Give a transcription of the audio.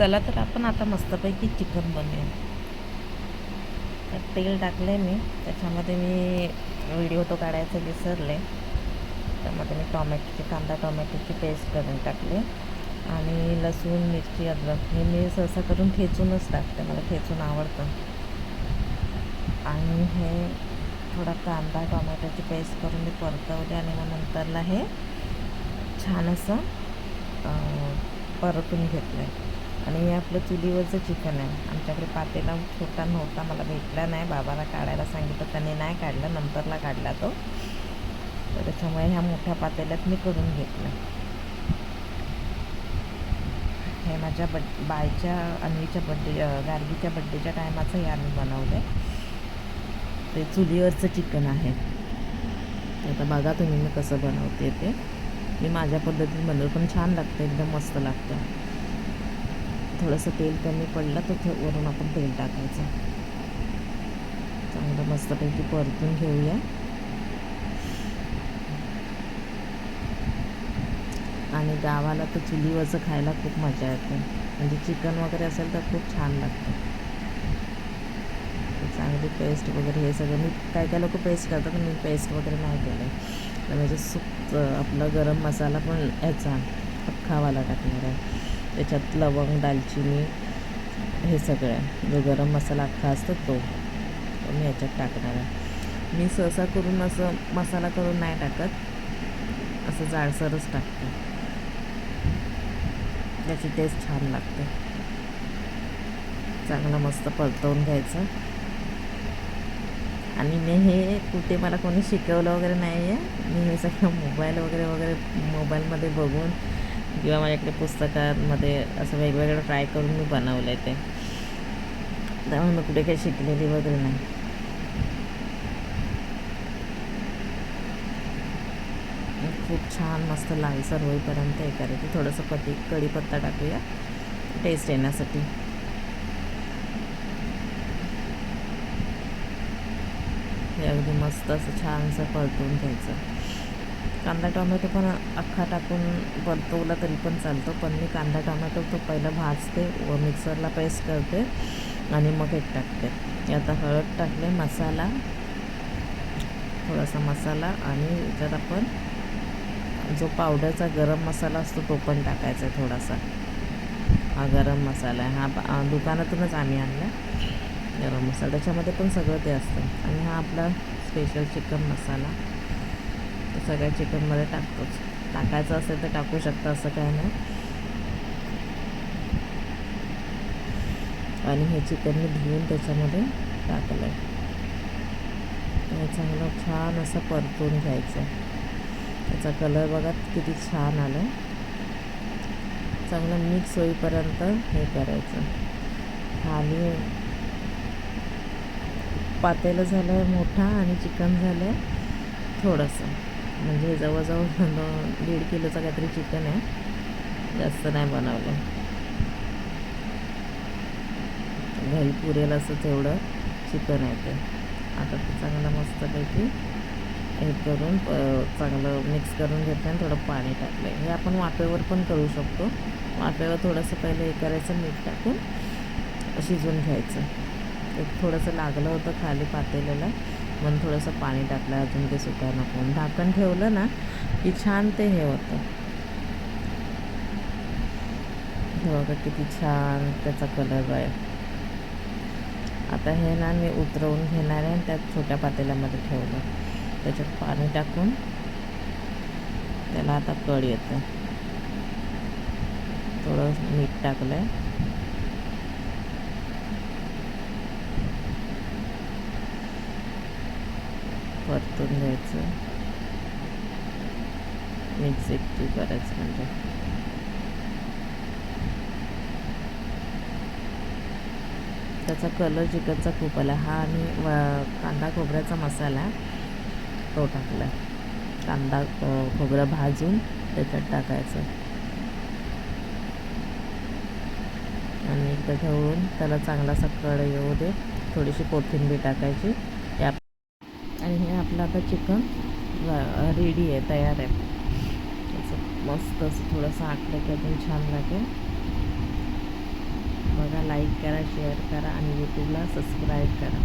चला तर आपण आता मस्तपैकी चिकन बनवूया. तर तेल टाकलं आहे मी. त्याच्यामध्ये मी व्हिडिओ तो काढायचा विसरले. त्यामध्ये मी टॉमॅटोची कांदा टॉमॅटोची पेस्ट करून टाकले. आणि लसूण मिरची अद्रक हे मी सहसा करून ठेचूनच टाकते. मला ठेचून आवडतं. आणि हे थोडा कांदा टॉमॅटोची पेस्ट करून मी परतवले आणि मग नंतरला हे छान असं परतून घेतलं आहे आणि हे आपलं चुलीवरचं चिकन आहे. आमच्याकडे पातेला छोटा नव्हता मला भेटला नाही. बाबाला काढायला सांगितलं त्याने नाही काढला नंतरला काढला तो. तर त्याच्यामुळे ह्या मोठ्या पातेल्यात मी करून घेतलं. हे माझ्या बड बायच्या अन्वीच्या बड्डे गार्गीच्या बड्डेच्या टायमाचं हे आम्ही बनवलं आहे ते चुलीवरचं चिकन आहे. आता बघा तुम्ही मी कसं बनवते ते. मी माझ्या पद्धतीने बनवलं पण छान लागतं एकदम मस्त लागतं. थोडंसं तेल कमी पडलं तर थो- वरून आपण तेल टाकायचं. चांगलं मस्तपैकी परतून घेऊया. आणि गावाला तर चुलीवरचं खायला खूप मजा येते. म्हणजे चिकन वगैरे असेल तर खूप छान लागतं. चांगली पेस्ट वगैरे हे सगळं. मी काय काय लोक पेस्ट करतात पण मी पेस्ट वगैरे नाही केलं तर म्हणजे सुप आपला गरम मसाला पण याचा अख्खावाला टाकणार आहे. त्याच्यात लवंग दालचिनी हे सगळं जो गरम मसाला अख्खा असतो तो मी याच्यात टाकणार आहे. मी सहसा करून असं मसाला करून नाही टाकत असं जाडसरच टाकते. त्याची टेस्ट छान लागते. चांगलं मस्त परतवून घ्यायचं. आणि मी हे कुठे मला कोणी शिकवलं वगैरे नाही आहे मी हे सगळं मोबाईल वगैरे वगैरे मोबाईलमध्ये बघून किंवा माझ्याकडे पुस्तकांमध्ये असं वेगवेगळं ट्राय करून मी बनवलं आहे ते. त्यामुळे मी कुठे काही शिकलेली वगैरे नाही. खूप छान मस्त लालसर होईपर्यंत हे करायचं थोडंसं पती कढीपत्ता टाकूया. टेस्ट येण्यासाठी. हे अगदी मस्त असं छानसं परतून घ्यायचं. कांदा टोमॅटो पण अख्खा टाकून परतवला तरी पण चालतो पण मी कांदा टोमॅटो तो पहिलं भाजते व मिक्सरला पेस्ट करते आणि मग एक टाकते. आता हळद टाकले मसाला थोडासा मसाला आणि त्यात आपण जो पावडरचा गरम मसाला असतो तो पण टाकायचा आहे थोडासा. हा गरम मसाला आहे. हा दुकानातूनच आम्ही आणला. गरम मसाला. त्याच्यामध्ये पण सगळं ते असतं. आणि हा आपला स्पेशल चिकन मसाला. सगळ्या चिकनमध्ये टाकतोच. टाकायचं असेल तर टाकू शकता असं काय नाही. आणि हे चिकन मी धुवून त्याच्यामध्ये टाकलं आहे चांगलं छान असं परतून घ्यायचं. त्याचा कलर बघा किती छान आला आहे चांगलं मिक्स होईपर्यंत हे करायचं. खाली पातेलं झालं आहे मोठा आणि चिकन झालं आहे थोडंसं. म्हणजे जवळजवळ दीड किलोचं काहीतरी चिकन आहे. जास्त नाही बनवलं. घरी पुरेल असं तेवढं चिकन आहे ते. आता ते चांगलं मस्तपैकी हे करून प- चांगलं मिक्स करून घेतलं आणि थोडं पाणी टाकलं हे आपण वाफेवर पण करू शकतो. वाफेवर थोडंसं पहिले हे करायचं मीठ टाकून शिजवून घ्यायचं. एक थोडंसं लागलं होतं खाली पातेल्याला. म्हणून थोडंसं पाणी टाकलं अजून ते सुकाय नको. झाकण ठेवलं ना की छान ते हे होतं. बघा किती छान त्याचा कलर आहे. आता हे ना मी उतरवून घेणार आहे आणि त्यात छोट्या पातेल्यामध्ये ठेवलं. त्याच्यात पाणी टाकून त्याला आता कळ येतं. थोडं मीठ टाकलं आहे परतून घ्यायचं. मिक्स एकटी करायचं म्हणजे. त्याचा कलर चिकनचा खूप आला. हा आणि कांदा खोबऱ्याचा मसाला तो टाकला. कांदा खोबरं भाजून त्याच्यात टाकायचं. आणि एकदा ठेवून त्याला चांगला कड येऊ दे. थोडीशी कोथिंबीर टाकायची. या आणि हे आपलं आता चिकन रेडी आहे तयार आहे. असं मस्त असं थोडंसं आटलं की अजून छान लागेल. लाईक करा शेअर करा आणि यूट्यूबला सबस्क्राईब करा.